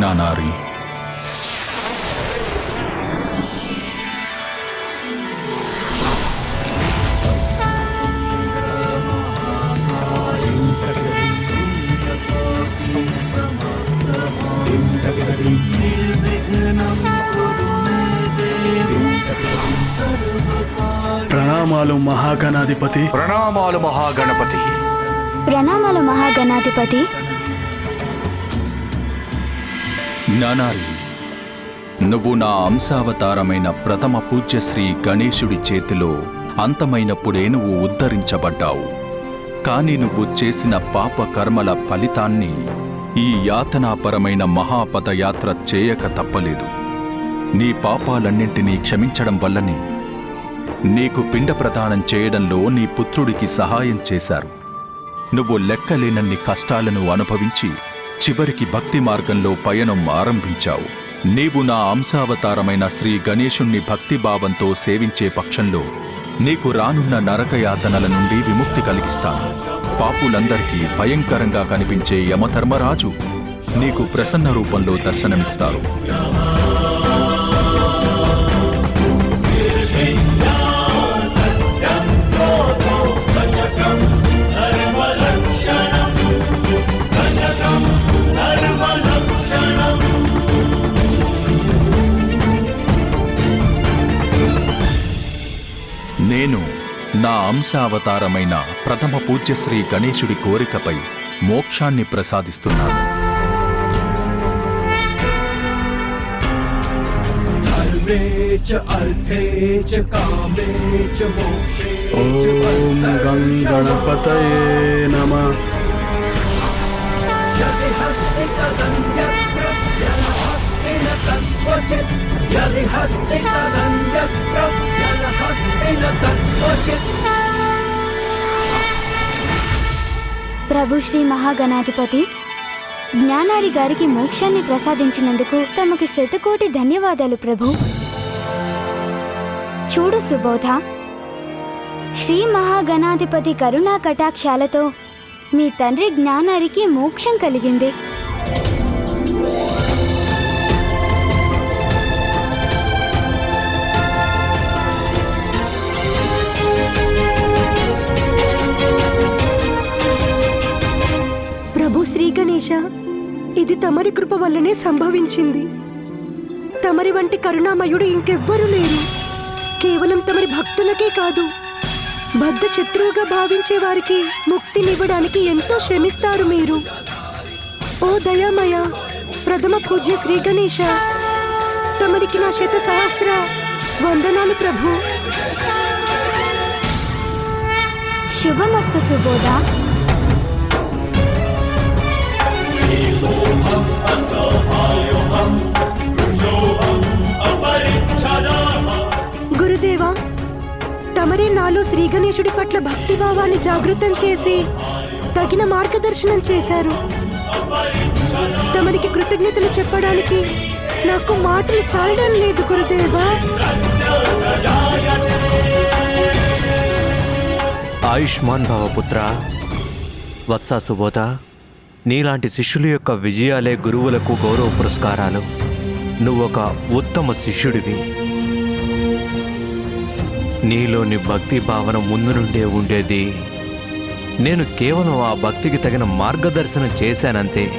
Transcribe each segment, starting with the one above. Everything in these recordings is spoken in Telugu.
ఆగు జ్ఞానారి. ప్రణామాలు మహాగణాధిపతి. ప్రణామాలు మహాగణపతి. ప్రణామాలు మహాగణాధిపతి. నానారి నువ్వు నా అంశావతారమైన ప్రథమ పూజ్యశ్రీ గణేశుడి చేతిలో అంతమైనప్పుడే నువ్వు ఉద్ధరించబడ్డావు. కాని నువ్వు చేసిన పాప కర్మల ఫలితాన్ని ఈ యాతనాపరమైన మహాపదయాత్ర చేయక తప్పలేదు. నీ పాపాలన్నింటినీ క్షమించడం వల్లనే నీకు పిండ ప్రదానం చేయడంలో నీ పుత్రుడికి సహాయం చేశారు. నువ్వు లెక్కలేనన్ని కష్టాలను అనుభవించి చివరికి భక్తి మార్గంలో పయనం ఆరంభించావు. నీవు నా అంశావతారమైన శ్రీ గణేశుణ్ణి భక్తిభావంతో సేవించే పక్షంలో నీకు రానున్న నరకయాతనల నుండి విముక్తి కలిగిస్తాను. పాపులందరికీ భయంకరంగా కనిపించే యమధర్మరాజు నీకు ప్రసన్న రూపంలో దర్శనమిస్తారు నా అంశావతారమైన ప్రథమ పూజ్యశ్రీ గణేశుడి కోరికపై మోక్షాన్ని ప్రసాదిస్తున్నాను. ఓం గం గణపతయే నమ. ప్రభు శ్రీ మహాగణాధిపతి జ్ఞానారి గారికి మోక్షాన్ని ప్రసాదించినందుకు తమకు శతకోటి ధన్యవాదాలు ప్రభు. చూడు సుబోధ శ్రీ మహాగణాధిపతి కరుణా కటాక్షాలతో మీ తండ్రి జ్ఞానారికి మోక్షం కలిగింది. శ్రీ గణేష ఇది తమరి కృప వల్లనే సంభవించింది. తమరి వంటి కరుణామయుడు ఇంకెవ్వరూ లేరు. కేవలం తమరి భక్తులకే కాదు బద్ధ శత్రువుగా భావించే వారికి ముక్తినివ్వడానికి ఎంతో శ్రమిస్తారు మీరు. ఓ దయామయ ప్రథమ పూజ్య శ్రీ గణేష తమరికి నా శత సహస్ర వందనాలు ప్రభు. శుభమస్తు సుబోధ. గురుదేవా తమరే నాలో శ్రీ గణేశుడి పట్ల భక్తి భావాన్ని జాగృతం చేసి తగిన మార్గదర్శనం చేశారు. తమరికి కృతజ్ఞతలు చెప్పడానికి నాకు మాటలు చాలడం లేదు గురుదేవా. ఆయుష్మాన్ భావపుత్ర వత్సా సుబోధ. నీలాంటి శిష్యుల యొక్క విజయాలే గురువులకు గౌరవ పురస్కారాలు. నువ్వొక ఉత్తమ శిష్యుడివి. నీలోని భక్తి భావన ముందు నుండే ఉండేది. నేను కేవలం ఆ భక్తికి తగిన మార్గదర్శనం చేశానంతే.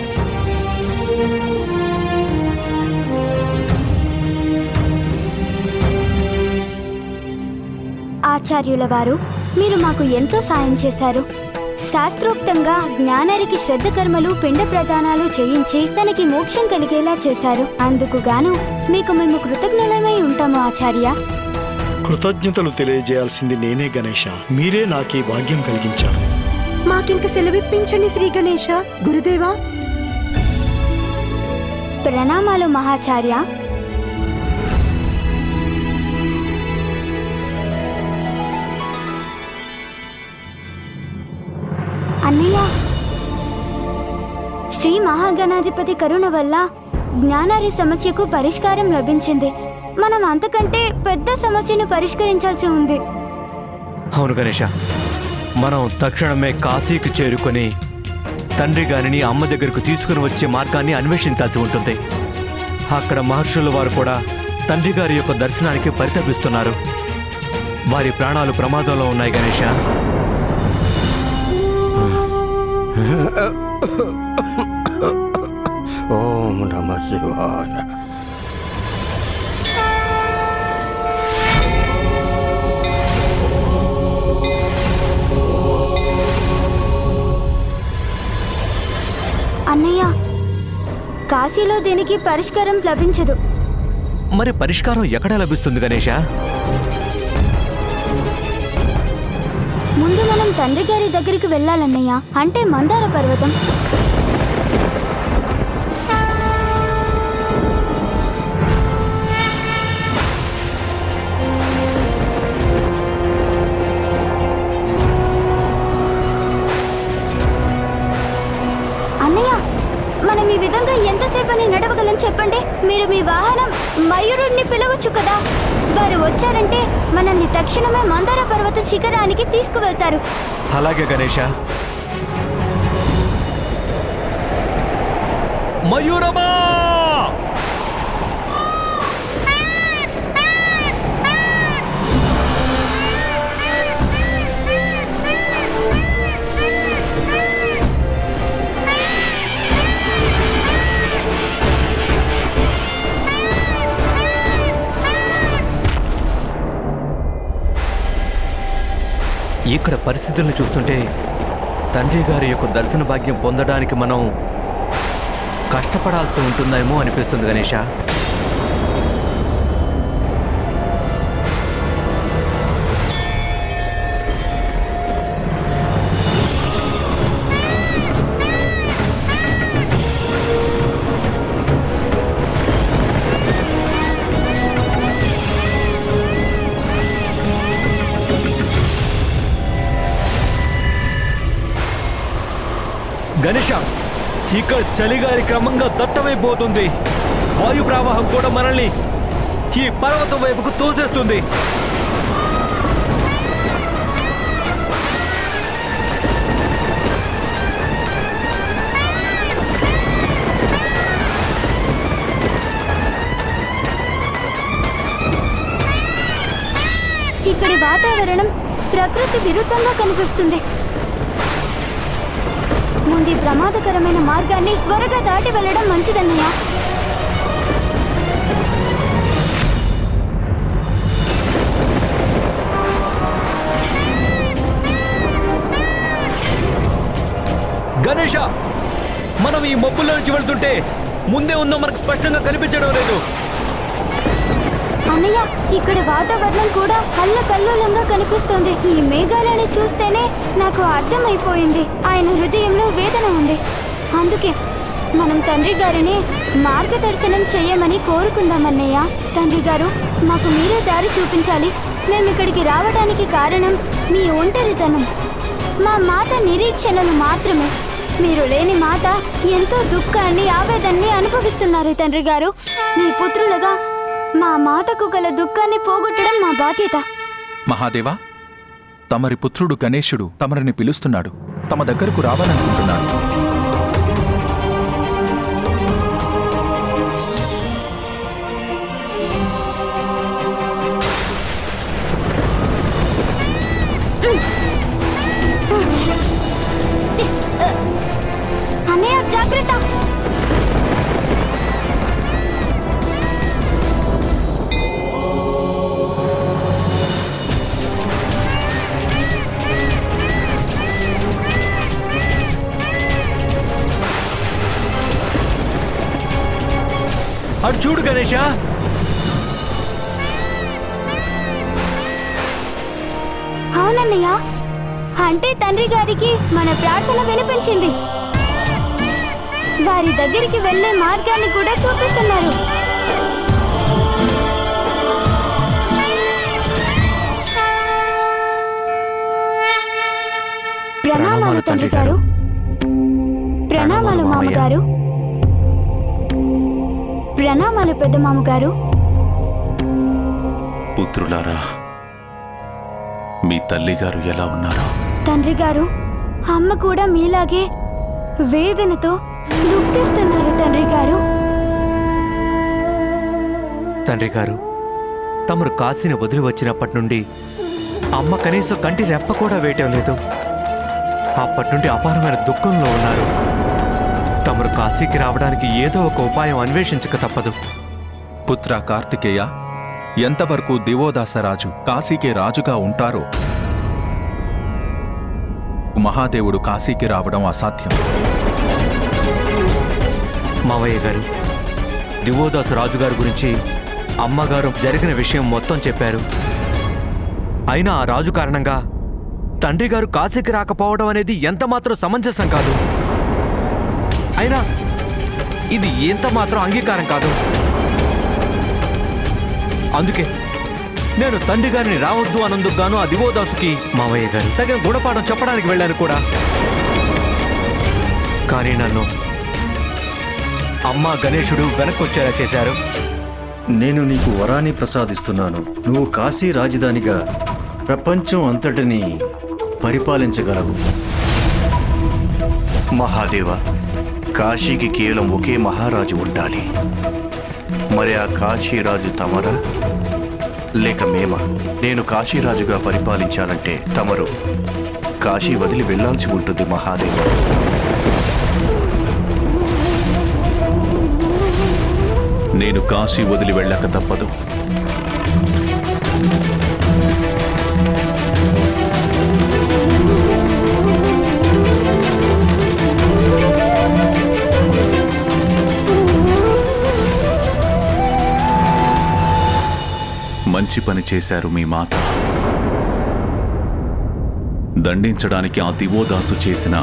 ఆచార్యుల వారు మీరు మాకు ఎంతో సాయం చేశారు. శాస్త్రోక్తంగా జ్ఞానరికి శ్రద్ధ కర్మలు పిండ ప్రదానాలు చేయించి తనకి మోక్షం కలిగేలా చేశారు. అందుకు గాను మీకు మేము కృతజ్ఞులమై ఉంటాము ఆచార్య. కృతజ్ఞతలు తెలియజేయాల్సింది నేనే గణేష. మీరే నాకు ఈ భాగ్యం కలిగించారు. మాకింక సెలవిప్పించండి శ్రీ గణేశ గురుదేవా. ప్రణామాలు మహాచార్య. అన్నయ్య. శ్రీ మహాగణాధిపతి కరుణ వల్ల జ్ఞానారి సమస్యకు పరిష్కారం లభించింది. మనం అంతకంటే పెద్ద సమస్యను పరిష్కరించాల్సి ఉంది. అవును గణేష. మనం తక్షణమే కాశీకి చేరుకొని తండ్రి గారిని అమ్మ దగ్గరకు తీసుకుని వచ్చే మార్గాన్ని అన్వేషించాల్సి ఉంటుంది. అక్కడ మహర్షుల వారు కూడా తండ్రి గారి యొక్క దర్శనానికి పరితపిస్తున్నారు. వారి ప్రాణాలు ప్రమాదంలో ఉన్నాయి గణేష. ఓం నమ శివాయ. అన్నయ్య కాశీలో దీనికి పరిష్కారం లభించదు. మరి పరిష్కారం ఎక్కడ లభిస్తుంది గణేష ముందు మనం తండ్రి గారి దగ్గరికి వెళ్ళాలన్నయ్య. అంటే మందార పర్వతం. అన్నయ్య మనం ఈ విధంగా ఎంత అని నడవగలని చెప్పండి మీరు మీ వాహనం మయూరుణ్ణి పిలవచ్చు కదా. వారు వచ్చారంటే మనల్ని తక్షణమే మందార పర్వత శిఖరానికి తీసుకువెళ్తారు. అలాగే గణేష. మయూరమా! ఇక్కడ పరిస్థితులను చూస్తుంటే తండ్రి గారి యొక్క దర్శన భాగ్యం పొందడానికి మనం కష్టపడాల్సి ఉంటుందేమో అనిపిస్తుంది గణేష. గణేష ఇక్కడ చలిగాలి క్రమంగా దట్టమైపోతుంది. వాయు ప్రవాహం కూడా మనల్ని ఈ పర్వతం వైపుకు తోసేస్తుంది. ఇక్కడి వాతావరణం ప్రకృతి విరుద్ధంగా కనిపిస్తుంది. ముందు ఈ ప్రమాదకరమైన మార్గాన్ని త్వరగా దాటి వెళ్ళడం మంచిదన్నయ్య. గణేష మనం ఈ మబ్బుల్లో నుంచి వెళ్తుంటే ముందే ఉందో మనకు స్పష్టంగా కనిపించడం లేదు. అన్నయ్య ఇక్కడ వాతావరణం కూడా అల్లకల్లోలంగా కనిపిస్తుంది. ఈ మేఘాలను చూస్తేనే నాకు అర్థమైపోయింది. ఆయన హృదయంలో వేదన ఉంది. అందుకే మనం తండ్రి గారిని మార్గదర్శనం చేయమని కోరుకుందాం అన్నయ్య. తండ్రి గారు మాకు మీరే దారి చూపించాలి. మేము ఇక్కడికి రావడానికి కారణం మీ ఒంటరితనం. మా మాత నిరీక్షణలు మాత్రమే. మీరు లేని మాత ఎంతో దుఃఖాన్ని ఆవేదన్ని అనుభవిస్తున్నారు తండ్రి గారు. మీ పుత్రులుగా మా మాతకు గల దుఃఖాన్ని పోగొట్టడం మా బాధ్యత. మహాదేవా తమరి పుత్రుడు గణేశుడు తమరిని పిలుస్తున్నాడు. తమ దగ్గరకు రావాలనుకుంటున్నాడు గణేష అవునన్నయ్య. అంటే తండ్రి గారికి మన ప్రార్థన వినిపించింది. వారి దగ్గరికి వెళ్ళే మార్గాన్ని కూడా చూపిస్తున్నారు. ప్రణామాలు తండ్రి గారు. ప్రణామాలు మామగారు. ప్రణామాలు పెద్ద మామగారు పుత్రులారా మీ తల్లిగారు ఎలా ఉన్నారు? తండ్రి గారు అమ్మ కూడా మీలాగే వేదనతో దుఃఖిస్తున్నారు తండ్రి గారు. తండ్రి గారు తమరు కాశీని వదిలి వచ్చినప్పటి నుండి అమ్మ కనీసం కంటి రెప్ప కూడా వేయటం లేదు. అప్పటి నుండి అపారమైన దుఃఖంలో ఉన్నారు. తమరు కాశీకి రావడానికి ఏదో ఒక ఉపాయం అన్వేషించక తప్పదు. పుత్ర కార్తికేయ ఎంతవరకు దివోదాసరాజు కాశీకి రాజుగా ఉంటారో? మహాదేవుడు కాశీకి రావడం అసాధ్యం. మావయ్య గారు దివోదాసు రాజుగారి గురించి అమ్మగారు జరిగిన విషయం మొత్తం చెప్పారు. అయినా ఆ రాజు కారణంగా తండ్రి గారు కాశీకి రాకపోవడం అనేది ఎంత మాత్రం సమంజసం కాదు. అయినా ఇది ఎంత మాత్రం అంగీకారం కాదు. అందుకే నేను తండ్రి గారిని రావద్దు అనందుకు గాను ఆ దివోదాసుకి మావయ్య గారు. తగిన గుణపాఠం చెప్పడానికి వెళ్ళాను కూడా. కానీ నన్ను అమ్మ గణేశుడు వెనక్కొచ్చేలా చేశారు. నేను నీకు వరాన్ని ప్రసాదిస్తున్నాను. నువ్వు కాశీ రాజధానిగా ప్రపంచం అంతటిని పరిపాలించగలవు. మహాదేవ కాశీకి కేవలం ఒకే మహారాజు ఉండాలి. మరి ఆ కాశీరాజు తమరా? లేక మేమా? నేను కాశీరాజుగా పరిపాలించాలంటే తమరు కాశీ వదిలి వెళ్ళాల్సి ఉంటుంది మహాదేవ. నేను కాశీ వదిలి వెళ్ళక తప్పదు. మంచి పని చేశారు మీ మాత. దండించడానికి ఆ దివోదాసు చేసిన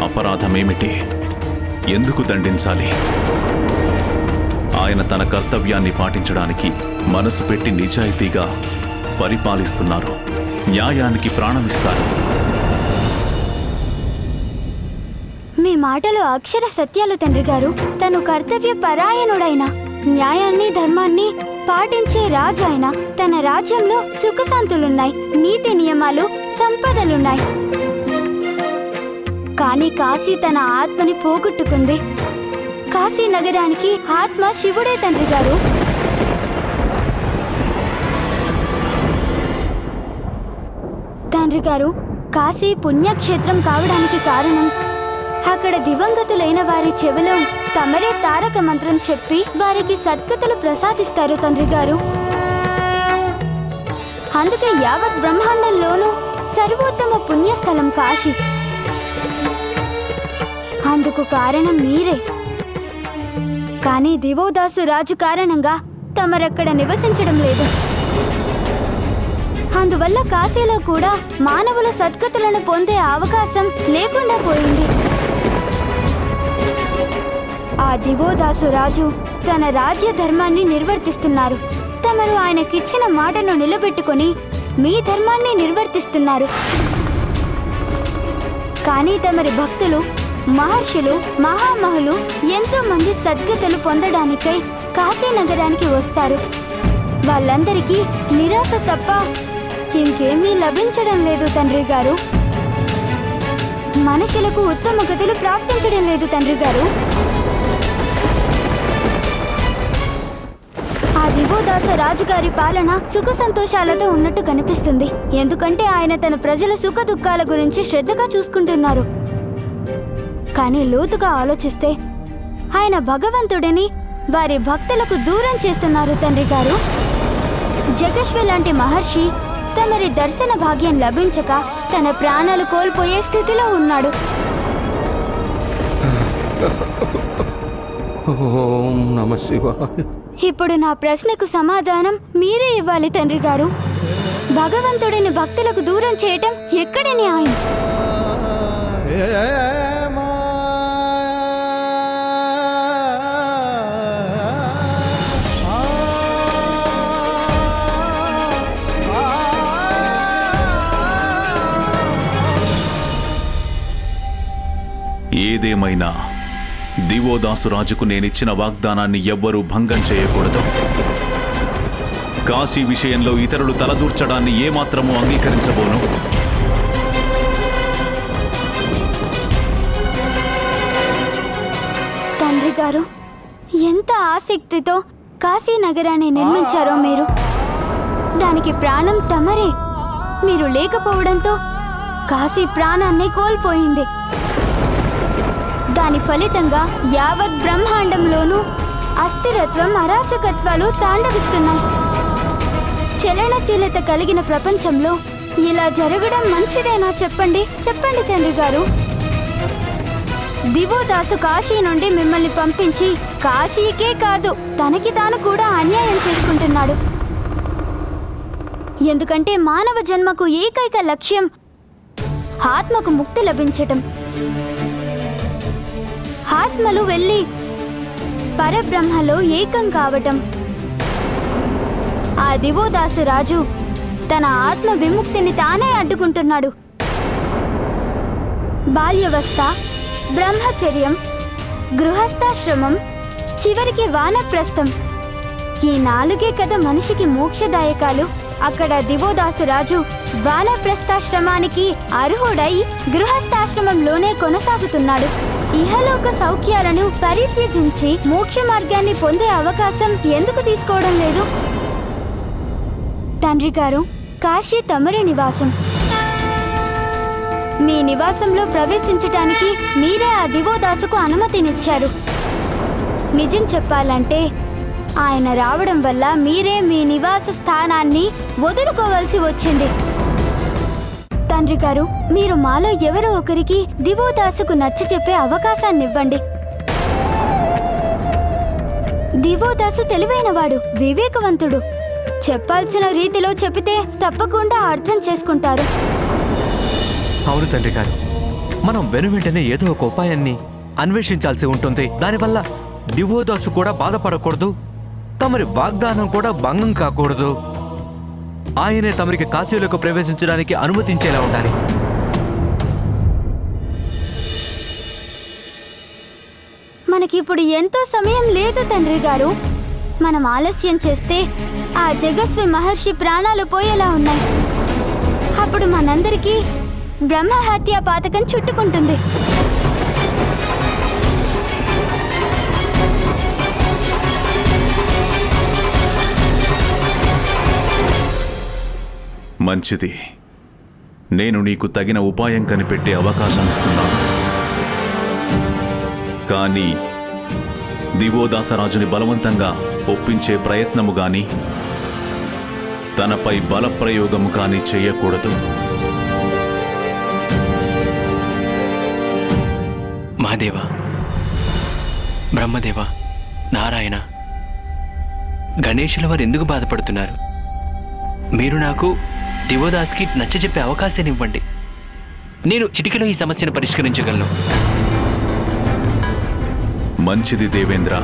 అపరాధమేమిటి? ఎందుకు దండించాలి? ఆయన తన కర్తవ్యాన్ని పాటించడానికి మనసు పెట్టి నిజాయితీగా పరిపాలిస్తున్నారు. న్యాయానికి ప్రాణమిస్తారు. మీ మాటలో అక్షర సత్యాలు తండ్రి గారు. తను కర్తవ్య పరాయణుడైనా న్యాయాన్ని ధర్మాన్ని పాటించే రాజు ఆయన తన రాజ్యంలో సుఖశాంతులున్నాయి. నీతి నియమాలు సంపదలున్నాయి. కానీ కాశీ తన ఆత్మని పోగొట్టుకుంది. కాశీ నగరానికి ఆత్మ శివుడే తండ్రి గారు. తండ్రి గారు కాశీ పుణ్యక్షేత్రం కావడానికి కారణం అక్కడ దివంగతులైన వారి చెవిలో తమరే తారక మంత్రం చెప్పి వారికి సద్గతులు ప్రసాదిస్తారు తండ్రి గారు. అందుకే యావత్ బ్రహ్మాండంలోనూ సర్వోత్తమ పుణ్యస్థలం కాశీ. అందుకు కారణం మీరే. కానీ దివోదాసు రాజు కారణంగా తమరక్కడ నివసించడం లేదు. అందువల్ల కాశీలో కూడా మానవుల సద్గతులను పొందే అవకాశం లేకుండా పోయింది. దివోదాసు రాజు తన రాజ్య ధర్మాన్ని నిర్వర్తిస్తున్నారు. తమరు ఆయనకిచ్చిన మాటను నిలబెట్టుకొని మీ ధర్మాన్ని నిర్వర్తిస్తున్నారు. కానీ తమరి భక్తులు మహర్షులు మహామహులు ఎంతో మంది సద్గతులు పొందడానికై కాశీ నగరానికి వస్తారు. వాళ్ళందరికీ నిరాశ తప్ప ఇంకేమీ లభించడం లేదు తండ్రి గారు. మనుషులకు ఉత్తమ గతులు ప్రాప్తించడం లేదు తండ్రి గారు. దివోదాస రాజుగారి పాలన సుఖ సంతోషాలతో ఉన్నట్టు కనిపిస్తుంది. ఎందుకంటే ఆయన తన ప్రజల సుఖ దుఃఖాల గురించి శ్రద్ధగా చూసుకుంటున్నారు. కానీ లోతుగా ఆలోచిస్తే ఆయన భగవంతుడిని వారి భక్తులకు దూరం చేస్తున్నారు తండ్రి గారు. జగశ్వ లాంటి మహర్షి తమరి దర్శన భాగ్యం లభించక తన ప్రాణాలు కోల్పోయే స్థితిలో ఉన్నాడు. ఓం నమ శివాయ. ఇప్పుడు నా ప్రశ్నకు సమాధానం మీరే ఇవ్వాలి తండ్రి గారు. భగవంతుడిని భక్తులకు దూరం చేయటం ఎక్కడి న్యాయం? ఏదేమైనా దివోదాసు రాజుకు నేనిచ్చిన వాగ్దానాన్ని ఎవ్వరూ భంగం చేయకూడదు. కాశీ విషయంలో ఇతరులు తలదూర్చడాన్ని ఏమాత్రమూ అంగీకరించబోను. తండ్రి గారు ఎంత ఆసక్తితో కాశీ నగరాన్ని నిర్మించారో మీరు. దానికి ప్రాణం తమరే. మీరు లేకపోవడంతో కాశీ ప్రాణాన్ని కోల్పోయింది. దాని ఫలితంగా యావత్ బ్రహ్మాండంలోనూ అస్థిరత్వం అరాచకత్వాలు తాండవిస్తున్నాయి. చలనశీలత కలిగిన ప్రపంచంలో ఇలా జరగడం మంచిదేనా చెప్పండి? చెప్పండి తండ్రి గారు. దివోదాసు కాశీ నుండి మిమ్మల్ని పంపించి కాశీకే కాదు తనకి తాను కూడా అన్యాయం చేసుకుంటున్నాడు. ఎందుకంటే మానవ జన్మకు ఏకైక లక్ష్యం ఆత్మకు ముక్తి లభించటం. ఆత్మలు వెళ్ళి పరబ్రహ్మలో ఏకం కావటం. ఆ దివోదాసు రాజు తన ఆత్మ విముక్తిని తానే అడ్డుకుంటున్నాడు. బాల్యవస్థ బ్రహ్మచర్యం గృహస్థాశ్రమం చివరికి వానప్రస్థం. ఈ నాలుగే కథ మనిషికి మోక్షదాయకాలు. అక్కడ దివోదాసు రాజు వానప్రస్థాశ్రమానికి అర్హుడై గృహస్థాశ్రమంలోనే కొనసాగుతున్నాడు. ఇహలోక సౌఖ్యాలను పరిత్యజించి మోక్ష మార్గాన్ని పొందే అవకాశం ఎందుకు తీసుకోవడం లేదు? తండ్రి గారు కాశీ తమరి నివాసం. మీ నివాసంలో ప్రవేశించటానికి మీరే ఆ దివోదాసుకు అనుమతినిచ్చారు. నిజం చెప్పాలంటే ఆయన రావడం వల్ల మీరే మీ నివాస స్థానాన్ని వదులుకోవాల్సి వచ్చింది. తండ్రి గారు మీరు మాలో ఎవరో ఒకరికి దివోదాసుకు నచ్చ చెప్పే అవకాశాన్ని ఇవ్వండి దివోదాసు తెలివైనవాడు వివేకవంతుడు. చెప్పాల్సిన రీతిలో చెబితే తప్పకుండా అర్థం చేసుకుంటారు. అవును తండ్రి గారు మనం వెను వెంటనే ఏదో ఒక ఉపాయాన్ని అన్వేషించాల్సి ఉంటుంది. దానివల్ల దివోదాసు కూడా బాధపడకూడదు తమరి వాగ్దానం కూడా భంగం కాకూడదు. ఆయనే తమరికి కాశీలోకి ప్రవేశించడానికి అనుమతించేలా ఉండాలి. మనకిప్పుడు ఎంతో సమయం లేదు తండ్రి గారు. మనం ఆలస్యం చేస్తే ఆ జగస్వి మహర్షి ప్రాణాలు పోయేలా ఉన్నాయి. అప్పుడు మనందరికీ బ్రహ్మహత్య పాతకం చుట్టుకుంటుంది. మంచిది. నేను నీకు తగిన ఉపాయం కనిపెట్టే అవకాశం ఇస్తున్నాను. కానీ దివోదాసరాజుని బలవంతంగా ఒప్పించే ప్రయత్నము గాని తనపై బలప్రయోగము కానీ చేయకూడదు. మహాదేవ బ్రహ్మదేవ నారాయణ గణేశుల వారు ఎందుకు బాధపడుతున్నారు? మీరు నాకు దివోదాస్కి నచ్చజెప్పే అవకాశాన్ని ఇవ్వండి నేను చిటికలో ఈ సమస్యను పరిష్కరించగలను. మంచిది దేవేంద్ర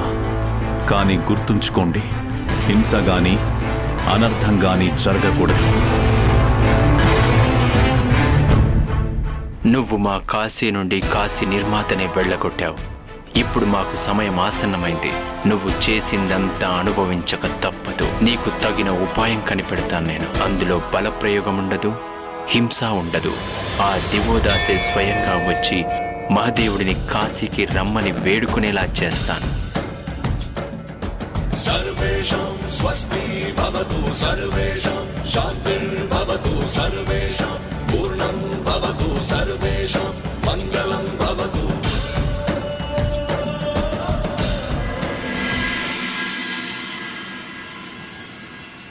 కానీ గుర్తుంచుకోండి హింస గాని అనర్థం గాని జరగకూడదు. నువ్వు మా కాశీ నుండి కాశీ నిర్మాతనే వెళ్ళగొట్టావు. ఇప్పుడు మాకు సమయం ఆసన్నమైంది. నువ్వు చేసిందంతా అనుభవించక తప్పదు. నీకు తగిన ఉపాయం కనిపెడతాను నేను. అందులో బలప్రయోగం ఉండదు హింస ఉండదు. ఆ దివోదాసే స్వయంగా వచ్చి మహాదేవుడిని కాశీకి రమ్మని వేడుకునేలా చేస్తాను.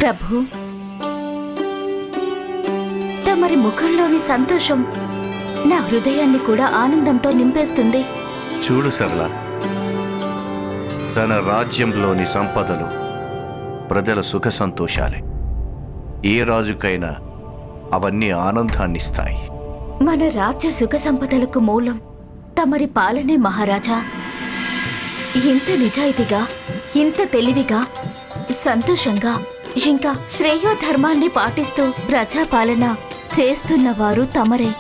ప్రభు. తమరి ముఖంలోని సంతోషం నా హృదయాన్ని కూడా ఆనందంతో నింపేస్తుంది. చూడు సరళ తన రాజ్యంలోని సంపదలు ప్రజల సుఖ సంతోషాలే. ఏ రాజుకైనా అవన్నీ ఆనందాన్నిస్తాయి. మన రాజ్య సుఖ సంపదలకు మూలం తమరి పాలనే మహారాజా. ఇంత నిజాయితీగా ఇంత తెలివిగా సంతోషంగా ఇంకా శ్రేయోధర్మాన్ని పాటిస్తూ ప్రజాపాలన చేస్తున్నవారు తమరే.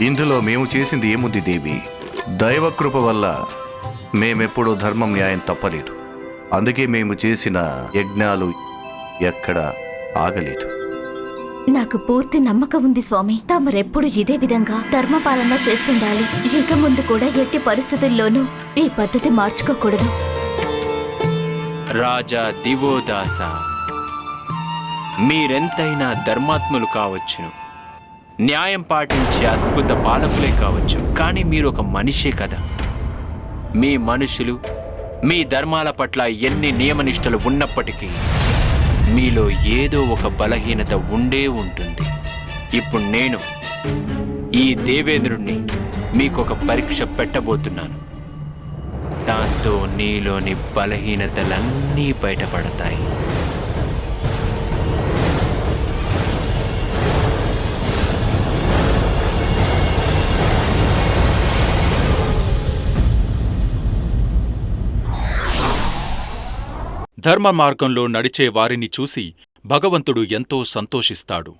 ఇందులో మేము చేసింది ఏముంది దేవి? దైవకృప వల్ల మేమెప్పుడూ ధర్మం న్యాయం తప్పలేదు. అందుకే మేము చేసిన యజ్ఞాలు ఎక్కడ ఆగలేదు. నాకు పూర్తి నమ్మకం ఉంది స్వామి. తమరెప్పుడు ఇదే విధంగా ధర్మపాలన చేస్తుండాలి. ఇక ముందు కూడా ఎట్టి పరిస్థితుల్లోనూ ఈ పద్ధతి మార్చుకోకూడదు. రాజా దివోదాస. మీరెంతైనా ధర్మాత్ములు కావచ్చును. న్యాయం పాటించే అద్భుత పాలకులే కావచ్చు. కానీ మీరు ఒక మనిషే కదా. మీ మనుషులు మీ ధర్మాల పట్ల ఎన్ని నియమనిష్టలు ఉన్నప్పటికీ మీలో ఏదో ఒక బలహీనత ఉండే ఉంటుంది. ఇప్పుడు నేను ఈ దేవేంద్రుణ్ణి మీకు ఒక పరీక్ష పెట్టబోతున్నాను. దాంతో నీలోని బలహీనతలన్నీ బయటపడతాయి. ధర్మ మార్గంలో నడిచే వారిని చూసి భగవంతుడు ఎంతో సంతోషిస్తాడు.